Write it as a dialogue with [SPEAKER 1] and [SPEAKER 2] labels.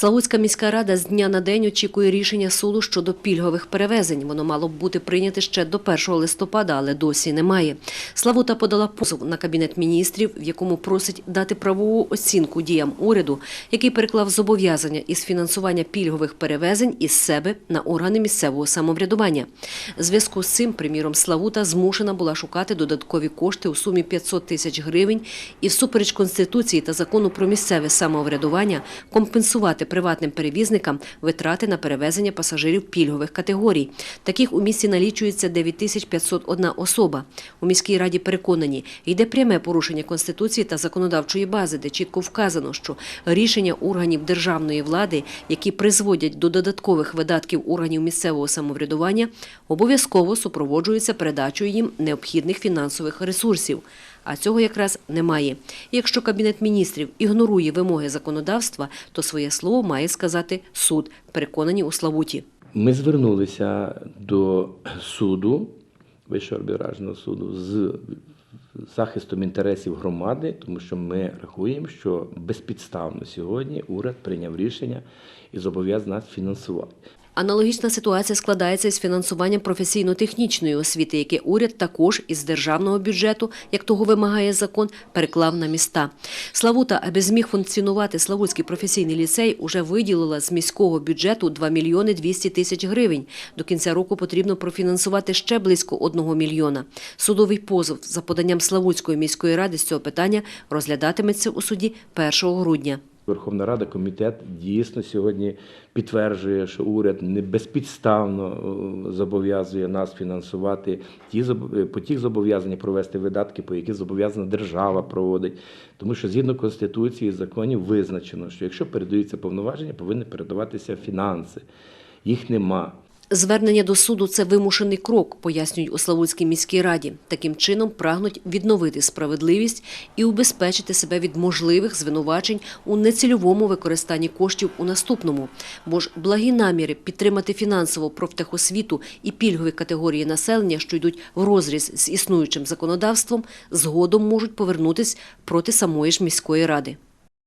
[SPEAKER 1] Славутська міська рада з дня на день очікує рішення суду щодо пільгових перевезень. Воно мало б бути прийняте ще до 1 листопада, але досі немає. Славута подала позов на кабінет міністрів, в якому просить дати правову оцінку діям уряду, який переклав зобов'язання із фінансування пільгових перевезень із себе на органи місцевого самоврядування. Зв'язку з цим, приміром, Славута змушена була шукати додаткові кошти у сумі 500 тисяч гривень і всупереч Конституції та закону про місцеве самоврядування компенсувати приватним перевізникам витрати на перевезення пасажирів пільгових категорій. Таких у місті налічується 9501 особа. У міській раді переконані, йде пряме порушення Конституції та законодавчої бази, де чітко вказано, що рішення органів державної влади, які призводять до додаткових видатків органів місцевого самоврядування, обов'язково супроводжуються передачею їм необхідних фінансових ресурсів. А цього якраз немає. Якщо Кабінет міністрів ігнорує вимоги законодавства, то своє слово має сказати суд, переконані у Славуті.
[SPEAKER 2] Ми звернулися до суду, Вищого арбітражного суду, з захистом інтересів громади, тому що ми рахуємо, що безпідставно сьогодні уряд прийняв рішення і зобов'язав нас фінансувати.
[SPEAKER 1] Аналогічна ситуація складається із фінансуванням професійно-технічної освіти, яке уряд також із державного бюджету, як того вимагає закон, переклав на міста. Славута, аби зміг функціонувати Славутський професійний ліцей, уже виділила з міського бюджету 2 мільйони 200 тисяч гривень. До кінця року потрібно профінансувати ще близько 1 мільйона. Судовий позов за поданням Славутської міської ради з цього питання розглядатиметься у суді 1 грудня.
[SPEAKER 2] Верховна Рада, комітет дійсно сьогодні підтверджує, що уряд не безпідставно е, зобов'язує нас фінансувати ті е, по тих зобов'язання провести видатки, по яких зобов'язана держава проводить. Тому що згідно конституції і законів визначено, що якщо передаються повноваження, повинні передаватися фінанси. Їх нема.
[SPEAKER 1] Звернення до суду це вимушений крок, пояснюють у Славутській міській раді. Таким чином прагнуть відновити справедливість і убезпечити себе від можливих звинувачень у нецільовому використанні коштів у наступному. Бо ж благі наміри підтримати фінансово профтехосвіту і пільгові категорії населення, що йдуть в розріз з існуючим законодавством, згодом можуть повернутись проти самої ж міської ради.